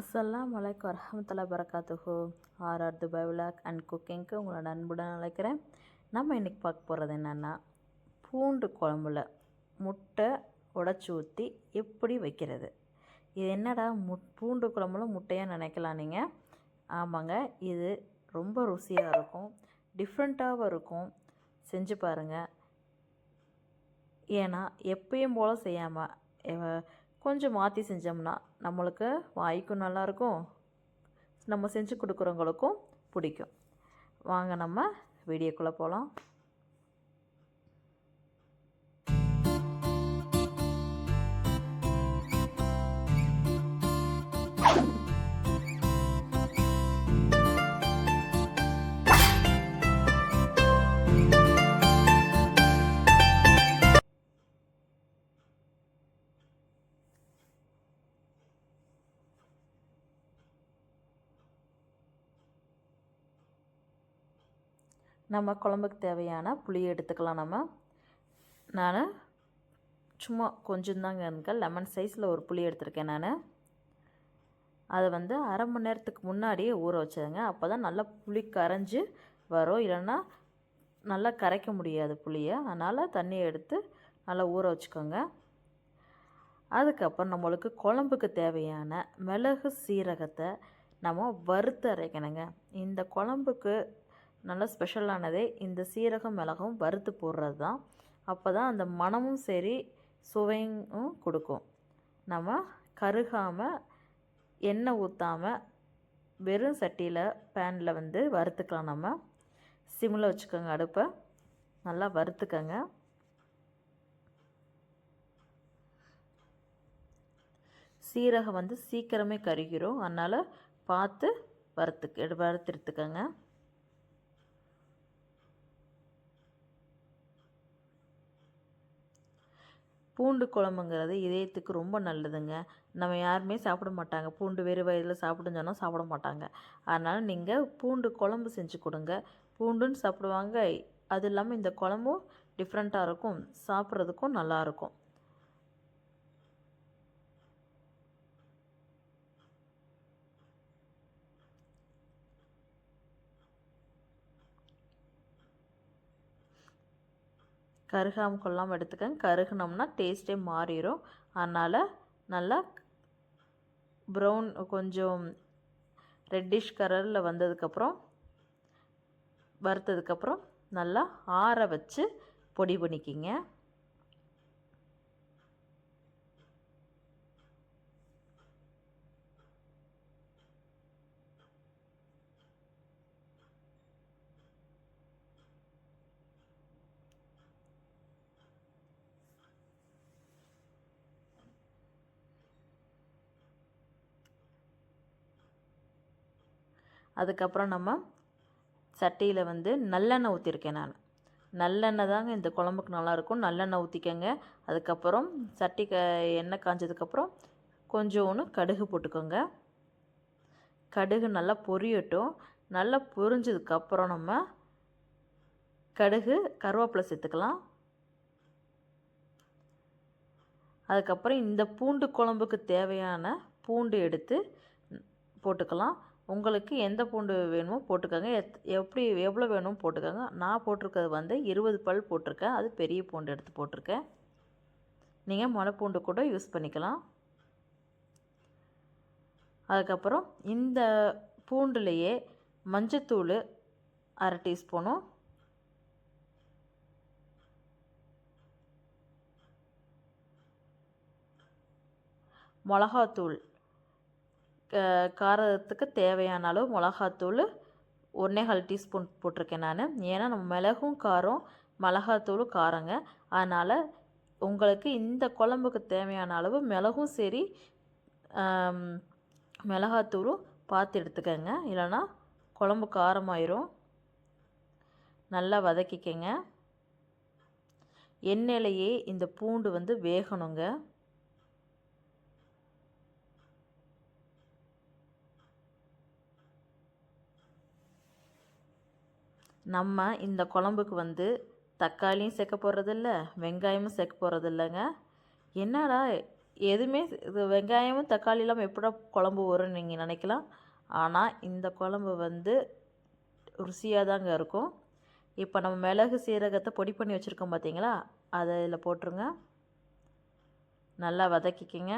அஸ்லாம் வலைக்கம் வரஹமத்துல்லா வரகாத்துஹு R R Dubai vlog and குக்கிங்க்கு உங்களை நண்புடன் அழைக்கிறேன். நம்ம இன்றைக்கி பார்க்க போகிறது என்னென்னா பூண்டு குழம்புல முட்டை உடச்சி ஊற்றி எப்படி வைக்கிறது? இது என்னடா மு பூண்டு குழம்புல முட்டையாக நினைக்கலாம் நீங்கள் ஆமாங்க இது ரொம்ப ருசியாக இருக்கும் டிஃப்ரெண்ட்டாகவும் இருக்கும். செஞ்சு பாருங்கள் ஏன்னா எப்பயும் போல் செய்யாமல் கொஞ்சம் மாற்றி செஞ்சோம்னா நம்மளுக்கு வாய்க்கும் நல்லாயிருக்கும். நம்ம செஞ்சு கொடுக்குறவங்களுக்கும் பிடிக்கும். வாங்க நம்ம வீடியோக்குள்ளே போகலாம். நம்ம குழம்புக்கு தேவையான புளியை எடுத்துக்கலாம் நம்ம. நான் சும்மா கொஞ்சம்தாங்க இருக்க லெமன் சைஸில் ஒரு புளி எடுத்திருக்கேன் நான். அதை வந்து அரை மணி நேரத்துக்கு முன்னாடியே ஊற வச்சதுங்க அப்போ தான் நல்லா புளி கரைஞ்சி வரும். இல்லைன்னா நல்லா கரைக்க முடியாது புளியை. அதனால் தண்ணியை எடுத்து நல்லா ஊற வச்சுக்கோங்க. அதுக்கப்புறம் நம்மளுக்கு குழம்புக்கு தேவையான மிளகு சீரகத்தை நம்ம வறுத்து அரைக்கணுங்க. இந்த குழம்புக்கு நல்ல ஸ்பெஷலானதே. இந்த சீரகம் மிளகும் வறுத்து போடுறது தான் அப்போ தான் அந்த மணமும் சரி சுவையும் கொடுக்கும். நம்ம கருகாமல் எண்ணெய் ஊற்றாமல் வெறும் சட்டியில் பேனில் வந்து வறுத்துக்கலாம் நம்ம. சிம்மில் வச்சுக்கோங்க அடுப்பை. நல்லா வறுத்துக்கோங்க. சீரகம் வந்து சீக்கிரமே கருகிறோம் அதனால் பார்த்து வறுத்து வறுத்து எடுத்துக்கோங்க. பூண்டு குழம்புங்கிறது இதயத்துக்கு ரொம்ப நல்லதுங்க. நம்ம யாருமே சாப்பிட மாட்டாங்க. பூண்டு வெறும் வயதில் சாப்பிடுன்னு சொன்னால் சாப்பிட மாட்டாங்க. அதனால் நீங்கள் பூண்டு குழம்பு செஞ்சு கொடுங்க. பூண்டுன்னு சாப்பிடுவாங்க. அது இல்லாமல் இந்த குழம்பும் டிஃப்ரெண்ட்டாக இருக்கும். சாப்பிட்றதுக்கும் நல்லாயிருக்கும் கருகாமல் கொள்ளாமல் எடுத்துக்கங்க. கருகுனோம்னா டேஸ்ட்டே மாறிடும் அதனால் நல்லா ப்ரௌன் கொஞ்சம் ரெட்டிஷ் கலரில் வந்ததுக்கப்புறம் வறுத்ததுக்கப்புறம் நல்லா ஆற வச்சு பொடி பண்ணிக்கிங்க. அதுக்கப்புறம் நம்ம சட்டியில் வந்து நல்லெண்ணெய் ஊற்றிருக்கேன் நான். நல்லெண்ணெய் தாங்க இந்த குழம்புக்கு நல்லாயிருக்கும். நல்லெண்ணெய் ஊற்றிக்கங்க அதுக்கப்புறம் சட்டி க எண்ணெய் காஞ்சதுக்கப்புறம் கொஞ்சோன்னு கடுகு போட்டுக்கோங்க. கடுகு நல்லா பொரியட்டும். நல்லா பொரிஞ்சதுக்கப்புறம் நம்ம கடுகு கருவேப்பிலை சேர்த்துக்கலாம். அதுக்கப்புறம் இந்த பூண்டு குழம்புக்கு தேவையான பூண்டு எடுத்து போட்டுக்கலாம். உங்களுக்கு எந்த பூண்டு வேணுமோ போட்டுக்கோங்க. எத் எப்படி எவ்வளோ வேணுமோ போட்டுக்கோங்க. நான் போட்டிருக்கிறது வந்து இருபது பல் போட்டிருக்கேன். அது பெரிய பூண்டு எடுத்து போட்டிருக்கேன். நீங்கள் முளை பூண்டு கூட யூஸ் பண்ணிக்கலாம். அதுக்கப்புறம் இந்த பூண்டுலேயே மஞ்சத்தூள் அரை டீஸ்பூனும் மிளகாத்தூள் காரத்துக்கு தேவையான அளவு மிளகாத்தூள் ஒன்றேகால் டீஸ்பூன் போட்டிருக்கேன் நான். ஏன்னா நம்ம மிளகும் காரம் மிளகாத்தூளும் காரங்க. அதனால் உங்களுக்கு இந்த குழம்புக்கு தேவையான அளவு மிளகும் சரி மிளகாத்தூளும் பார்த்து எடுத்துக்கோங்க. இல்லைன்னா குழம்பு காரமாயிரும். நல்லா வதக்கிக்கங்க. எண்ணெயிலையே இந்த பூண்டு வந்து வேகணுங்க. நம்ம இந்த குழம்புக்கு வந்து தக்காளியும் சேர்க்க போகிறதில்ல வெங்காயமும் சேர்க்க போகிறதில்லங்க என்னடா எதுவுமே இது வெங்காயமும் தக்காளி இல்லாமல் எப்படா குழம்பு வரும்னு நீங்கள் நினைக்கலாம். ஆனால் இந்த குழம்பு வந்து ருசியாக தாங்க இருக்கும். இப்போ நம்ம மிளகு சீரகத்தை பொடி பண்ணி வச்சுருக்கோம் பார்த்தீங்களா அதை இதில் போட்டுருங்க. நல்லா வதக்கிக்கங்க.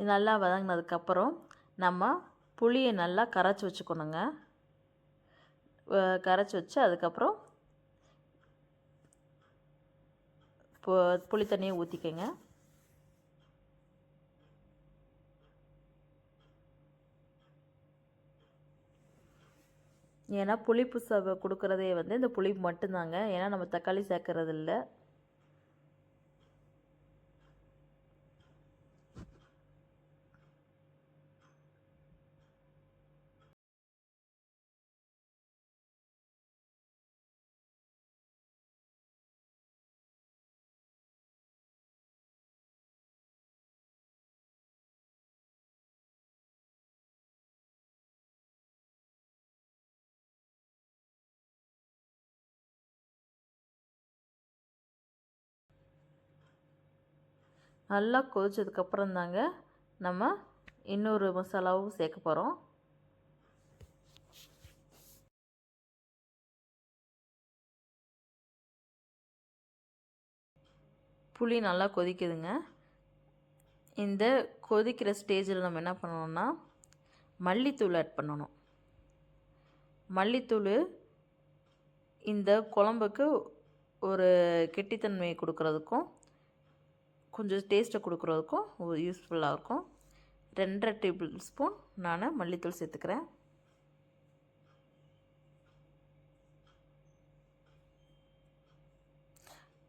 இது நல்லா வதங்கினதுக்கப்புறம் நம்ம புளியை நல்லா கரைச்சி வச்சுக்கணுங்க. கரைச்சி வச்சு அதுக்கப்புறம் புளி தண்ணியை ஊற்றிக்கங்க ஏன்னா புளிப்பு சவை கொடுக்குறதே வந்து இந்த புளி மட்டும்தாங்க. ஏன்னா நம்ம தக்காளி சேர்க்கறது இல்லை நல்லா கொதித்ததுக்கப்புறம் தாங்க நம்ம இன்னொரு மசாலாவும் சேர்க்க போகிறோம் புளி நல்லா கொதிக்குதுங்க. இந்த கொதிக்கிற ஸ்டேஜில் நம்ம என்ன பண்ணணும்னா மல்லித்தூள் ஆட் பண்ணணும். மல்லித்தூள் இந்த குழம்புக்கு ஒரு கெட்டித்தன்மையை கொடுக்குறதுக்கும் கொஞ்சம் டேஸ்ட்டை கொடுக்குறதுக்கும் யூஸ்ஃபுல்லாக இருக்கும். ரெண்டரை டேபிள் ஸ்பூன் நான் மல்லித்தூள் சேர்த்துக்கிறேன்.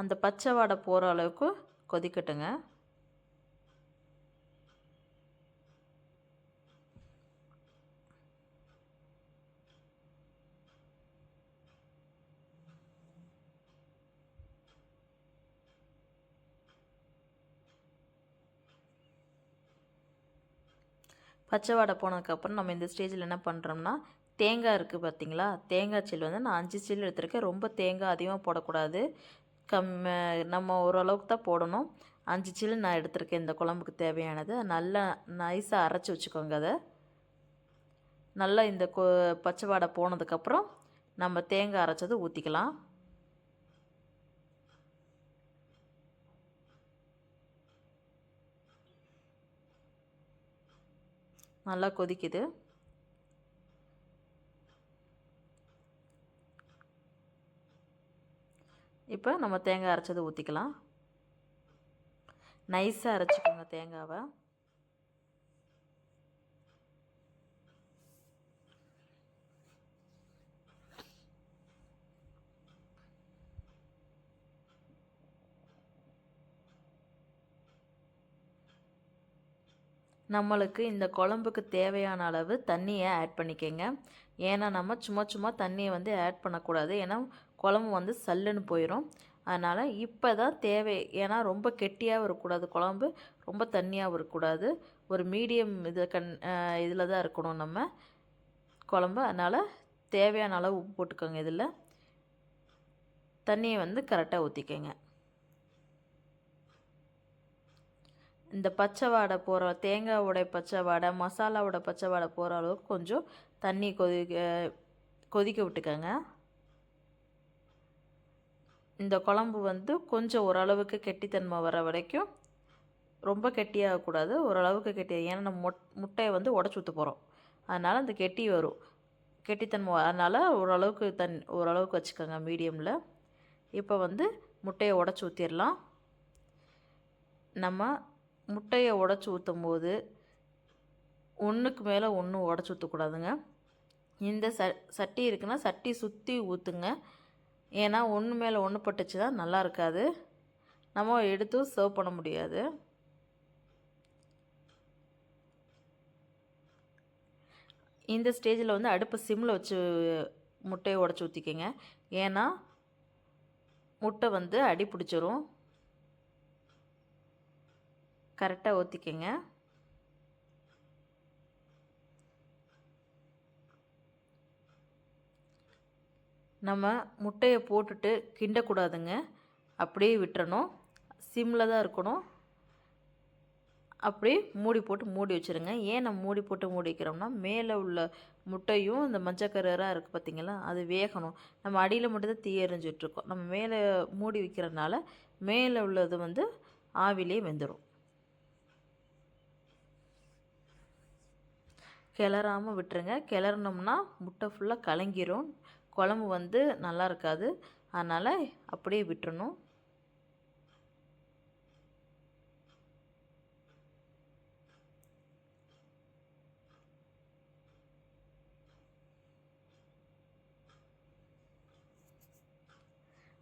அந்த பச்சை வாடை போகிற அளவுக்கு கொதிக்கட்டுங்க. பச்சை வாடை போனதுக்கப்புறம் நம்ம இந்த ஸ்டேஜில் என்ன பண்ணுறோம்னா தேங்காய் இருக்குது பார்த்தீங்களா தேங்காய் சில் வந்து நான் அஞ்சு சில் எடுத்திருக்கேன். ரொம்ப தேங்காய் அதிகமாக போடக்கூடாது. கம் நம்ம ஓரளவுக்கு தான் போடணும். அஞ்சு சில்லு நான் எடுத்திருக்கேன் இந்த குழம்புக்கு தேவையானது. நல்லா நைஸாக அரைச்சி வச்சுக்கோங்க அதை. நல்லா இந்த கொ பச்சை வாடை போனதுக்கப்புறம் நம்ம தேங்காய் அரைச்சதை ஊற்றிக்கலாம் நல்லா கொதிக்குது. இப்போ நம்ம தேங்காய் அரைச்சதை ஊற்றிக்கலாம் நைஸாக அரைச்சிக்கோங்க தேங்காவை. நம்மளுக்கு இந்த குழம்புக்கு தேவையான அளவு தண்ணியை ஆட் பண்ணிக்கோங்க. ஏன்னா நம்ம சும்மா சும்மா தண்ணியை வந்து ஆட் பண்ணக்கூடாது. ஏன்னா குழம்பு வந்து சல்லுன்னு போயிடும் அதனால் இப்போ தான் தேவை. ஏன்னா ரொம்ப கெட்டியாகவும் இருக்கக்கூடாது குழம்பு. ரொம்ப தண்ணியாகவும் இருக்கக்கூடாது. ஒரு மீடியம் இது கண் இதில் தான் இருக்கணும் நம்ம குழம்பு. அதனால் தேவையான அளவு உப்பு போட்டுக்கோங்க இதில். தண்ணியை வந்து கரெக்டாக ஊற்றிக்கோங்க இந்த பச்சை வாடை போகிற தேங்காவோட பச்சை வாடை மசாலாவோட பச்சை வாடை போகிற அளவுக்கு கொஞ்சம் தண்ணி கொதிக்க கொதிக்க விட்டுக்கோங்க. இந்த குழம்பு வந்து கொஞ்சம் ஓரளவுக்கு கெட்டித்தன்மை வர வரைக்கும் ரொம்ப கெட்டியாகக்கூடாது ஓரளவுக்கு கெட்டி ஏன்னா நம்ம மொட் முட்டையை வந்து உடச்சி ஊற்ற போகிறோம் அதனால் அந்த கெட்டி வரும். கெட்டித்தன்மை அதனால் ஓரளவுக்கு தன் ஓரளவுக்கு வச்சுக்கோங்க மீடியமில். இப்போ வந்து முட்டையை உடச்சி ஊற்றிடலாம் நம்ம முட்டையை உடச்சி ஊற்றும் போது ஒன்றுக்கு மேலே ஒன்று உடச்சி ஊற்றக்கூடாதுங்க இந்த ச சட்டி இருக்குன்னா சட்டி சுற்றி ஊற்றுங்க ஏன்னா ஒன்று மேலே ஒன்று பட்டுச்சு தான் நல்லா இருக்காது. நம்ம எடுத்து சர்வ் பண்ண முடியாது. இந்த ஸ்டேஜில் வந்து அடுப்பு சிம்மில் வச்சு முட்டையை உடச்சி ஊற்றிக்கங்க ஏன்னா முட்டை வந்து அடி பிடிச்சிரும். கரெக்டாக ஊற்றிக்கங்க நம்ம முட்டையை போட்டுட்டு கிண்டக்கூடாதுங்க. அப்படியே விட்டுறணும். சிம்மில் தான் இருக்கணும். அப்படியே மூடி போட்டு மூடி வச்சுருங்க. ஏன் நம்ம மூடி போட்டு மூடி வைக்கிறோம்னா மேலே உள்ள முட்டையும் இந்த மஞ்சக்கரராக இருக்குது பார்த்தீங்களா அது வேகணும். நம்ம அடியில் மட்டும்தான் தீ எறிஞ்சிட்ருக்கோம் நம்ம மேலே மூடி வைக்கிறதுனால மேலே உள்ளது வந்து ஆவிலே வெந்துடும் கிளறாமல் விட்டுருங்க. கிளறினோம்னா முட்டை ஃபுல்லாக கலங்கிரும். குழம்பு வந்து நல்லா இருக்காது. அதனால் அப்படியே விட்டுறணும்.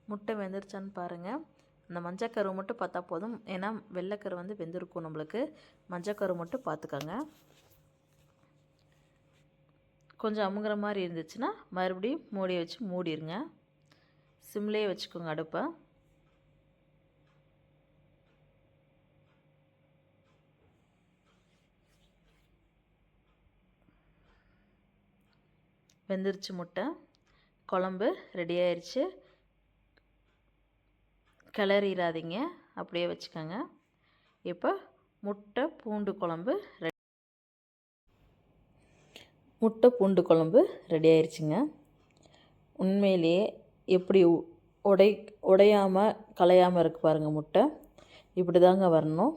முட்டை வெந்துருச்சான்னு பாருங்கள் அந்த மஞ்சக்கரு மட்டும் பார்த்தா போதும். ஏன்னா வெள்ளைக்கரு வந்து வெந்திருக்கும் நம்மளுக்கு. மஞ்சக்கரு மட்டும் பார்த்துக்கோங்க. கொஞ்சம் அமுங்குற மாதிரி இருந்துச்சுன்னா மறுபடியும் மூடியை வச்சு மூடிடுங்க சிம்லேயே வச்சுக்கோங்க அடுப்பை. வெந்துருச்சு முட்டை. குழம்பு ரெடி ஆயிடுச்சு கிளறிடாதீங்க. அப்படியே வச்சுக்கோங்க. இப்போ முட்டை பூண்டு குழம்பு ரெடி முட்டை பூண்டு குழம்பு ரெடி ஆயிடுச்சுங்க உண்மையிலேயே எப்படி உ- உடை உடையாமல் கலையாமல் இருக்கு பாருங்கள் முட்டை. இப்படி தாங்க வரணும்.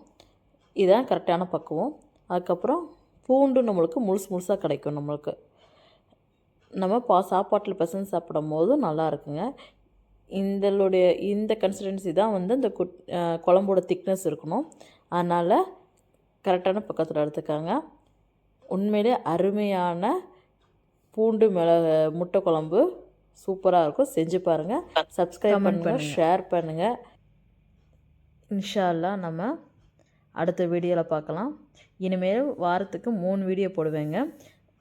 இதுதான் கரெக்டான பக்குவம். அதுக்கப்புறம் பூண்டு நம்மளுக்கு முழுசு முழுசாக கிடைக்கும் நம்மளுக்கு. நம்ம பா சாப்பாட்டில் பிசைஞ்சு சாப்பிடும் போதும் நல்லா இருக்குங்க. இதனுடைய இந்த கன்சிஸ்டன்சி தான் வந்து இந்த குட் குழம்போட திக்னஸ் இருக்கணும். அதனால் கரெக்டான பக்கத்தில் எடுத்துக்காங்க. உண்மையிலே அருமையான பூண்டு மிளகு முட்டை குழம்பு சூப்பராக இருக்கும். செஞ்சு பாருங்கள் சப்ஸ்கிரைப் பண்ணுங்கள் ஷேர் பண்ணுங்கள் இன்ஷா அல்லாஹ் நம்ம அடுத்த வீடியோவில் பார்க்கலாம் இனிமேல் வாரத்துக்கு மூணு வீடியோ போடுவேங்க.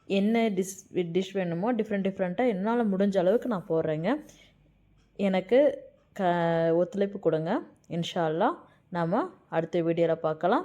என்ன டிஷ் டிஷ் வேணுமோ டிஃப்ரெண்ட் டிஃப்ரெண்ட்டாக என்னால் முடிஞ்ச அளவுக்கு நான் போடுறேங்க. எனக்கு க ஒத்துழைப்பு கொடுங்க. இன்ஷா அல்லாஹ் நாம் அடுத்த வீடியோவில் பார்க்கலாம்